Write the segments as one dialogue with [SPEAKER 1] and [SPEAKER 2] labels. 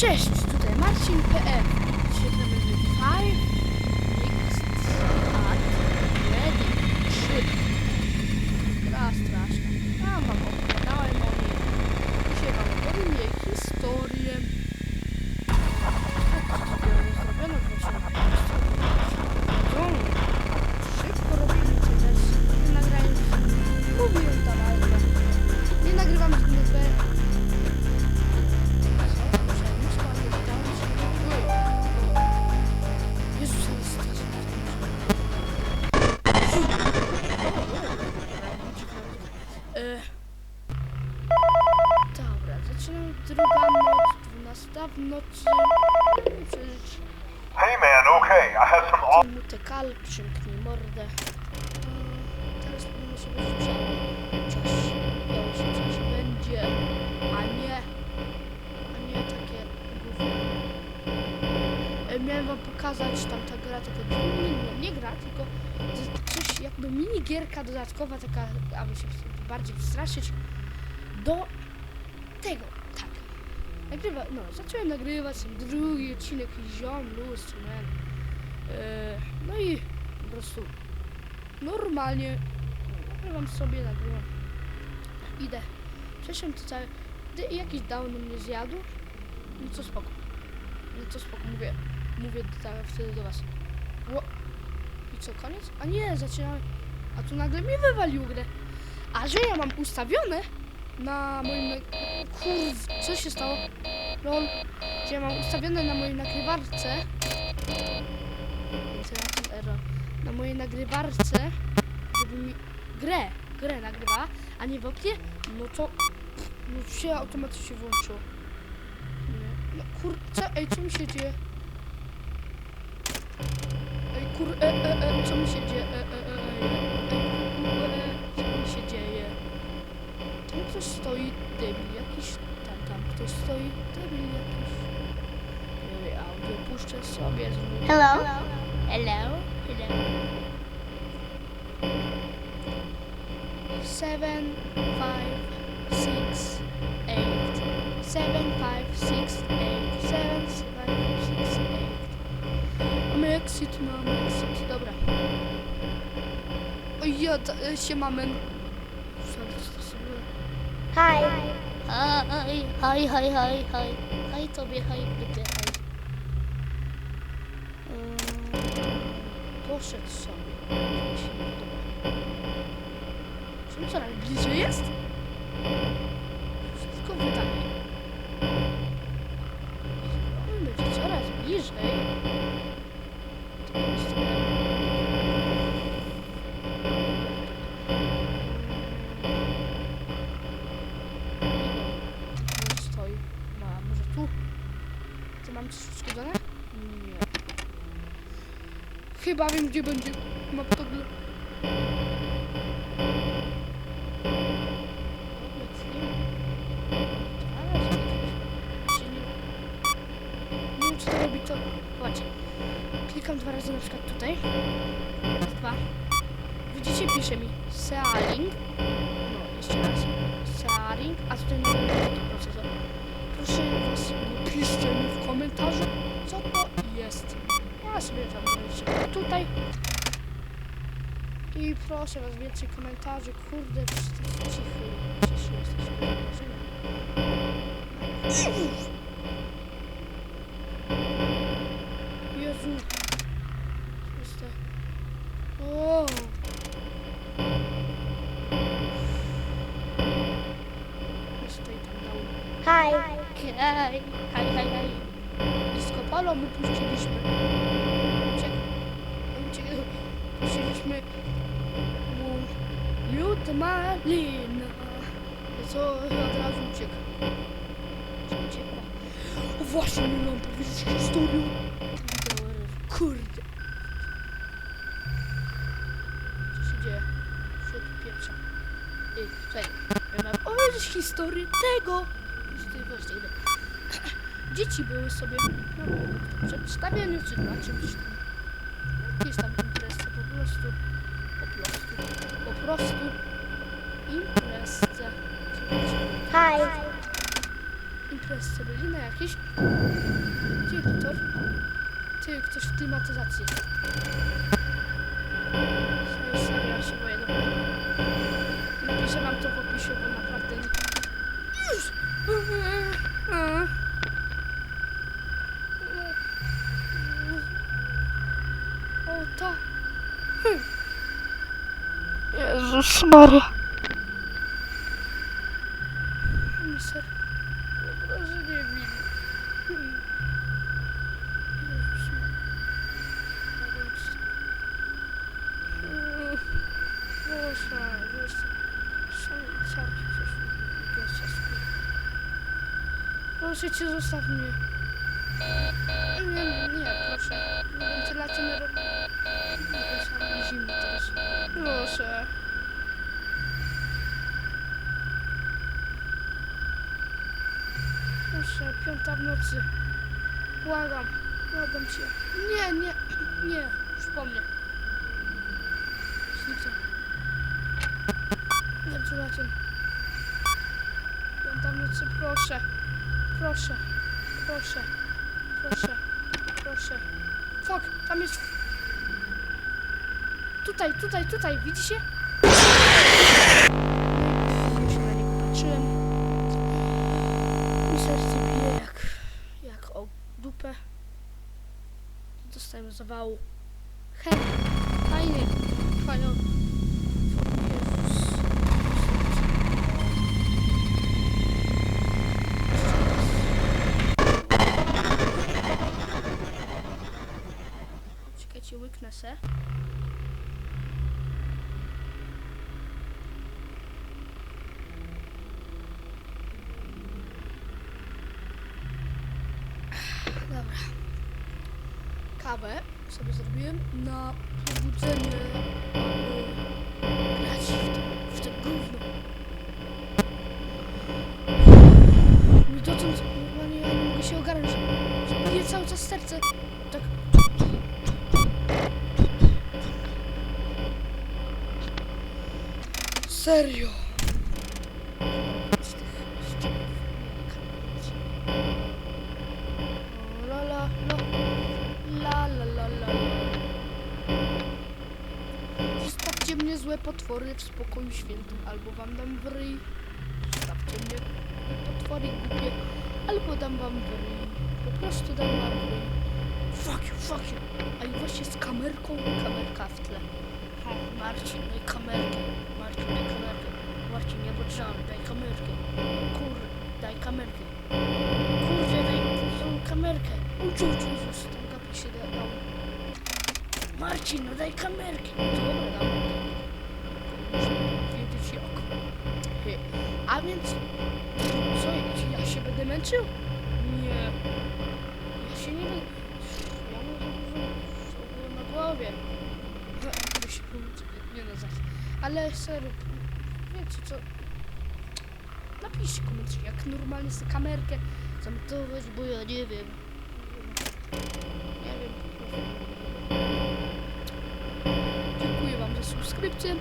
[SPEAKER 1] Cześć, tutaj Marcin PM. Dzisiaj w Five Nights at Ready 3. Gra straszna. Ja wam
[SPEAKER 2] I
[SPEAKER 1] mu te kal, przymknij mordę. Teraz powinno się być coś. Coś, się coś będzie, a nie, a nie takie gówno. E, Miałem wam pokazać tam ta gra, tylko nie, nie, gra, tylko coś jakby minigierka dodatkowa, taka, aby się bardziej wstraszyć, do tego, tak. Nagrywa, no, zacząłem nagrywać drugi odcinek Ziom Luz, man. E, no i po prostu normalnie nagrywam sobie, nagrywam. Idę. Przeszłem to całe. Gdy jakiś down mnie zjadł, no co spoko. No co spoko, mówię, mówię tak wtedy do was. Ło. I co, koniec? A nie, zaczynamy. A tu nagle mi wywalił grę. A że ja mam ustawione na moim... Kurw, co się stało? Lol. Że ja mam ustawione na mojej nagrywarce error? Na mojej nagrywarce, żeby mi grę, grę nagrywała, a nie w oknie, no to no się automatycznie włączyło. No kur... Co? Ej, co mi się dzieje? Ej, kur... E, e, e, co mi się dzieje? E, e, e, e, e, e, co mi się dzieje? Tam ktoś stoi, debil jakiś, tam, tam ktoś stoi, debil jakiś. Ej, audio puszczę sobie.
[SPEAKER 3] Hello?
[SPEAKER 1] Hello, hello. Seven, five, six, eight. Seven, five, six, eight. Seven, five, six, eight. Mamy exit, mamy exit, dobra. Oj, ja się mamy.
[SPEAKER 3] Hi.
[SPEAKER 1] Haj, haj, haj, haj, haj. Haj tobie, haj byty. Poszedł sobie. Czy on coraz bliżej jest? Wszystko wydaje. On będzie coraz bliżej. Chyba wiem, gdzie będzie. Ma to dla... Nie... Nie wiem, czy to robi. Klikam dwa razy na przykład tutaj. Raz, dwa. Widzicie, pisze mi Sealing. No, jeszcze raz. Searing, a tutaj nie wiem, jaki procesor. Proszę was, napiszcie mi w komentarzu, co to jest. Ja sobie tam napiszę tutaj. I proszę was, więcej komentarzy. Kurde, cichy. Cichy jesteście. Jezu. Jest O. Jest tutaj tam dał.
[SPEAKER 3] Hi.
[SPEAKER 1] Hej, hej, hej, Polo my puściliśmy. Uciek... Uciek... Puściliśmy... mu Miód malina. Co od razu uciekł. Uciekła? O właśnie, nie mam powiedzieć historię. Kurde. Co się dzieje? Tu pieprza? Ej, czekaj. Ja mam powiedzieć historię tego. Dzieci były sobie no, przedstawieniu czy na czymś tam. Jakieś tam imprezce po prostu. Po prostu. Po prostu. Imprezce.
[SPEAKER 3] Hi.
[SPEAKER 1] Imprezce. byli na jakiś. Gdzie editor? Ty, ktoś w klimatyzacji. Serio, ja się boję, dobra. Napiszę wam to w opisie, bo naprawdę nie... Już! O, to... Jezus Maria. Mister, proszę nie bij. Jeszcze. Ciarki przeszły. Jeszcze spój. Proszę cię, zostaw mnie. Nie, nie, proszę. Wentylację nie robię. Nie, zimno teraz. Proszę. Proszę, piąta nocy. Błagam, błagam cię. Nie, nie, nie, już po mnie. Piąta w nocy, proszę. Proszę, proszę, proszę, proszę. Fuck, tam jest... Tutaj, tutaj, tutaj, widzicie? Już na niego patrzyłem. Mi serce bije dupę. Dostałem zawału. Hej, fajny, fajny. Kawę sobie zrobiłem na pobudzenie grać w to, w to gówno. Mi dotąd normalnie ja nie mogę się ogarnąć. Bije cały czas serce. Tak. Serio. Złe potwory w spokoju świętym, albo wam dam w ryj. Zostawcie mnie potwory głupie, albo dam wam w ryj. Po prostu dam wam w ryj. Fuck you, fuck you. A i właśnie z kamerką, kamerka w tle. Marcin, daj kamerkę. Marcin, daj kamerkę. Marcin, nie potrzebam, daj kamerkę. Kur, daj kamerkę. Kurde, daj tą kamerkę. Uciu, uciu, Jezus, tam gapi się da- dał. Marcin, no daj kamerkę. Dobra, dam. Muszę jak. Hy. A więc, co, ja się będę męczył? Nie. Ja się nie będę... Ja mam dużo na głowie. Żeby się pomóc. Nie no, zaś. Ale serio, wiecie co? Napiszcie komentarz, jak normalnie sobie kamerkę zamontować, bo ja nie wiem. Nie wiem. Dziękuję wam za subskrypcję.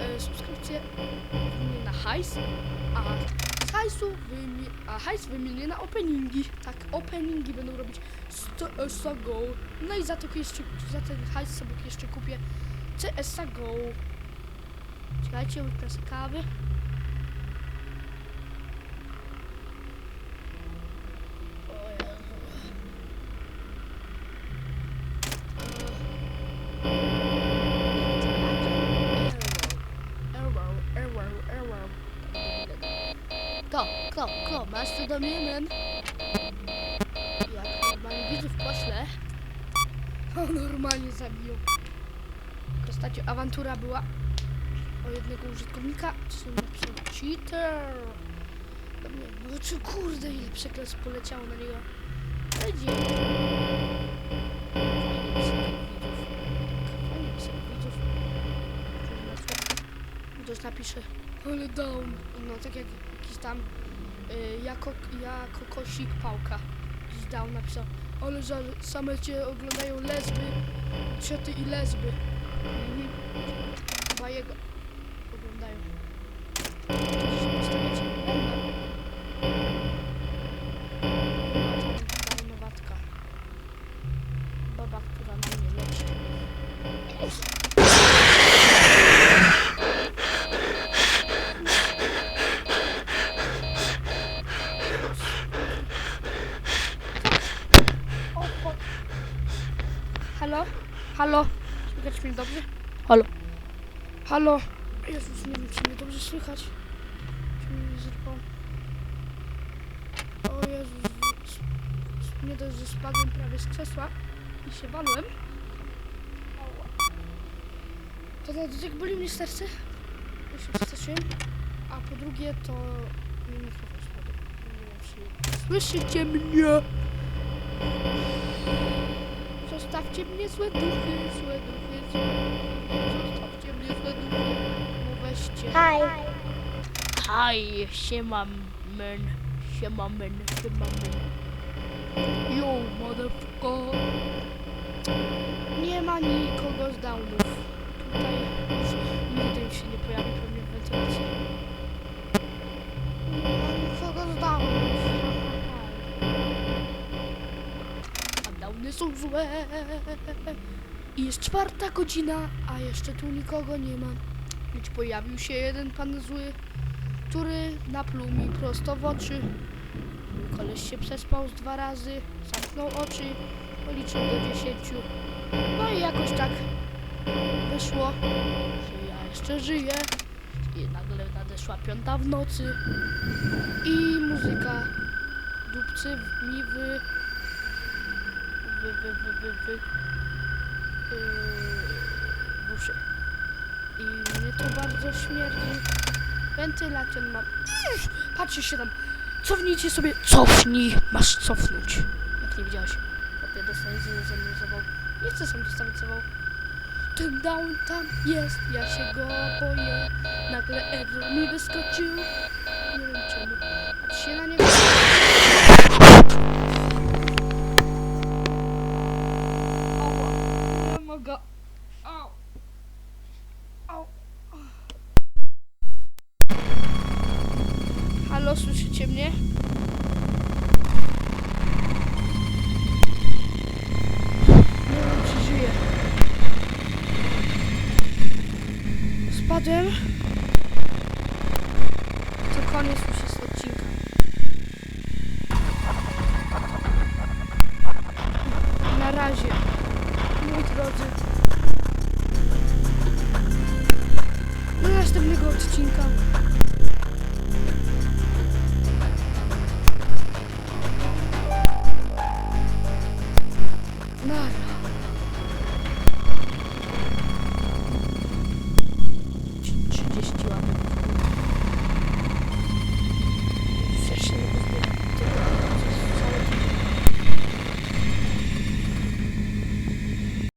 [SPEAKER 1] E, subskrypcję na hajs, a hajsu wymi- a hajs wymienię na openingi. Tak, openingi będą robić 100 ESA Go. No i za to jeszcze, za ten hajs sobie jeszcze kupię CSA Go. Czekajcie, sobie kawy. Kto? Kto? Kto? Masz tu do mnie, men? Jak normalnie widzów poślę. O, normalnie zabiją. Ostatnio awantura była o jednego użytkownika, co napisał cheater. Do mnie, no czy kurde, ile przekleństw poleciało na niego. Ale Ktoś napisze, ale down. No tak jak jakiś tam y, jako, jako kosik pałka. Down napisał, ale że same cię oglądają lesby, cioty i lesby. Mhm. Chyba jego Halo? Jezus, nie wiem, czy mnie dobrze słychać. Czy mnie nie zerwało? O Jezus, nie dość, że spadłem prawie z krzesła i się walłem. To na dotyk boli mnie serce. Ja się przestraszyłem. A po drugie to spadł. Nie wiem, czy słyszycie mnie? Zostawcie mnie złe duchy, złe duchy,
[SPEAKER 3] Hi.
[SPEAKER 1] Hi, siema men, siema men, siema men. Yo, motherfucker. Nie ma nikogo z downów. Tutaj już nigdy się nie pojawi pewnie w wentylacji. Nie ma nikogo z downów. A downy są złe. I jest czwarta godzina, a jeszcze tu nikogo nie ma. Lecz pojawił się jeden pan zły, który napluł mi prosto w oczy. Koleś się przespał z dwa razy, zamknął oczy, policzył do dziesięciu. No i jakoś tak wyszło, że ja jeszcze żyję. I nagle nadeszła piąta w nocy i muzyka dupcy mi wy... wy, wy, wy, wy, wy yy. I to bardzo śmierdzi. Wentylacjon mam. Uff, Patrzcie się tam. Cofnijcie sobie. Cofnij. Masz cofnąć. Jak nie widziałeś. Chłopie dostaję ze mną zawał. Nie chcę sam dostawać zawał. Ten down tam jest. Ja się go boję. Nagle error mi wyskoczył. Nie wiem czemu. Patrz się na niego. Nie